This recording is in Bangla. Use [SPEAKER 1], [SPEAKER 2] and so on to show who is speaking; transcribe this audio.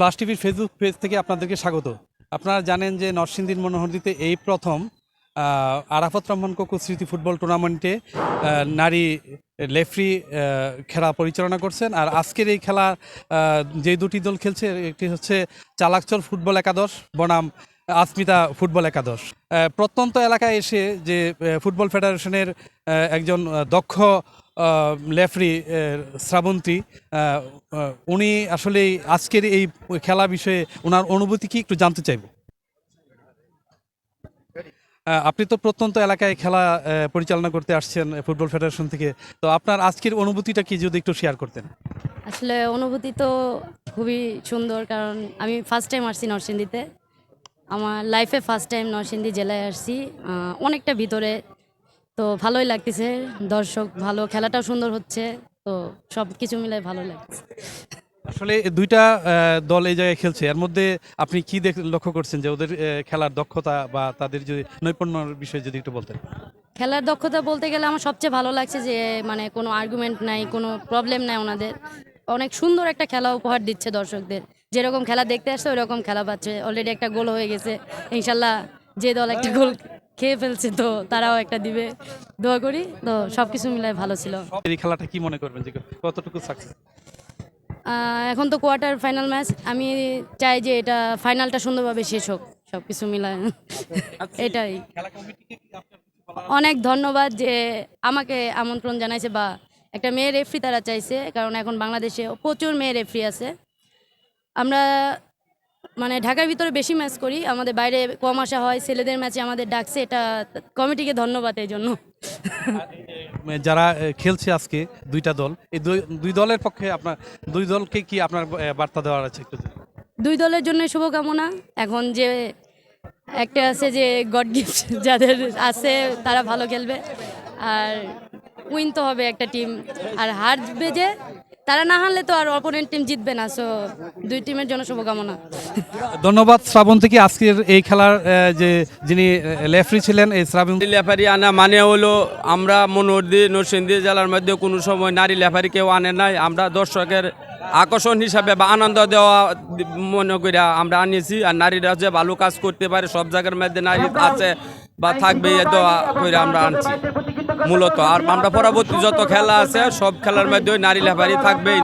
[SPEAKER 1] ফ্লাশ টিভির ফেসবুক পেজ থেকে আপনাদেরকে স্বাগত। আপনারা জানেন যে নরসিংদীর মনোহরদীতে এই প্রথম আরাফত রহমান কোকো স্মৃতি ফুটবল টুর্নামেন্টে নারী লেফরি খেলা পরিচালনা করছেন। আর আজকের এই খেলা যে দুটি দল খেলছে, একটি হচ্ছে চালাকচর ফুটবল একাদশ, বনাম আসমিতা ফুটবল একাদশ। প্রত্যন্ত এলাকায় এসে যে ফুটবল ফেডারেশনের একজন দক্ষ লেফরি শ্রাবন্তী উনি আসলে আজকের এই খেলা বিষয়ে ওনার অনুভূতি কি একটু জানতে চাইব? আপনি তো প্রত্যন্ত এলাকায় খেলা পরিচালনা করতে আসছেন ফুটবল ফেডারেশন থেকে। তো আপনার আজকের অনুভূতিটা কি যদি একটু শেয়ার করতেন?
[SPEAKER 2] আসলে অনুভূতি তো খুবই সুন্দর, কারণ আমি ফার্স্ট টাইম আসছি নরসিংদীতে। আমার লাইফে ফার্স্ট টাইম নরসিংদী জেলায় আসছি। অনেকটা ভিতরে তো ভালোই লাগতেছে। দর্শক ভালো খেলাটাও সুন্দর হচ্ছে। তো সব কিছু মিলে ভালো লাগছে।
[SPEAKER 1] আসলে দুইটা দল এই জায়গায় খেলছে। এর মধ্যে আপনি কি দেখ- লক্ষ্য করছেন যে ওদের খেলার দক্ষতা বা তাদের যদি নৈপুণ্যর বিষয়ে যদি একটু বলতেন?
[SPEAKER 2] খেলার দক্ষতা বলতে গেলে আমার সবচেয়ে ভালো লাগছে যে মানে কোনো আর্গুমেন্ট নাই কোনো প্রবলেম নাই ওনাদের। অনেক সুন্দর একটা খেলা উপহার দিচ্ছে দর্শকদের। যেরকম খেলা দেখতে আসছে ওইরকম খেলা পাচ্ছে। অলরেডি একটা গোল হয়ে গেছে। ইনশাল্লাহ যে দল একটা গোল খেয়ে ফেলছে তো তারাও একটা দিবে। দোয়া করি তো সব কিছু মিলাই ভালো ছিল।
[SPEAKER 1] এই খেলাটা কি মনে করবেন যে কতটুকু সাকসেস
[SPEAKER 2] এখন তো কোয়ার্টার ফাইনাল ম্যাচ আমি চাই যে এটা ফাইনালটা সুন্দরভাবে শেষ হোক সব কিছু মিলায় এটাই অনেক ধন্যবাদ যে আমাকে আমন্ত্রণ জানাইছে বা একটা মেয়ে রেফরি তারা চাইছে কারণ এখন বাংলাদেশে প্রচুর মেয়ে রেফরি আছে। আমরা মানে ঢাকার ভিতরে বেশি ম্যাচ করি। আমাদের বাইরে কম আসা হয় ছেলেদের ম্যাচে আমাদের ডাকছে এটা কমিটিকে ধন্যবাদ এই জন্য।
[SPEAKER 1] যারা খেলছে আজকে দুইটা দল এই দুই- দুই দলের পক্ষে আপনার দুই দলকে কি আপনার বার্তা দেওয়ার আছে একটু?
[SPEAKER 2] দুই দলের জন্য শুভকামনা। এখন যে একটা আছে যে গড গিফট যাদের আছে তারা ভালো খেলবে। আর উইন তো হবে একটা টিম আর হারবে যে তারা না হারলে তো আর অপোনেন্ট টিম জিতবে না সো দুই টিমের জন্য শুভকামনা।
[SPEAKER 1] ধন্যবাদ শ্রাবণ থেকে আজকের এই খেলার যে যিনি লেফরি ছিলেন এই শ্রাবণ
[SPEAKER 3] লেফারি আনা মানে হলো আমরা মনোহরদি নরসিংদী জেলার মধ্যে কোনো সময় নারী লেফারি কেউ আনে নাই। আমরা দর্শকের আকর্ষণ হিসাবে বা আনন্দ দেওয়া মনে করে আমরা আনিয়েছি। আর নারীরা যে ভালো কাজ করতে পারে সব জায়গার মধ্যে নারী আছে। বা থাকবে এ দোয়া করে আমরা আনছি। মূলত আর আমরা পরবর্তী যত খেলা আছে, সব খেলার মধ্যে নারী লেফারি থাকবে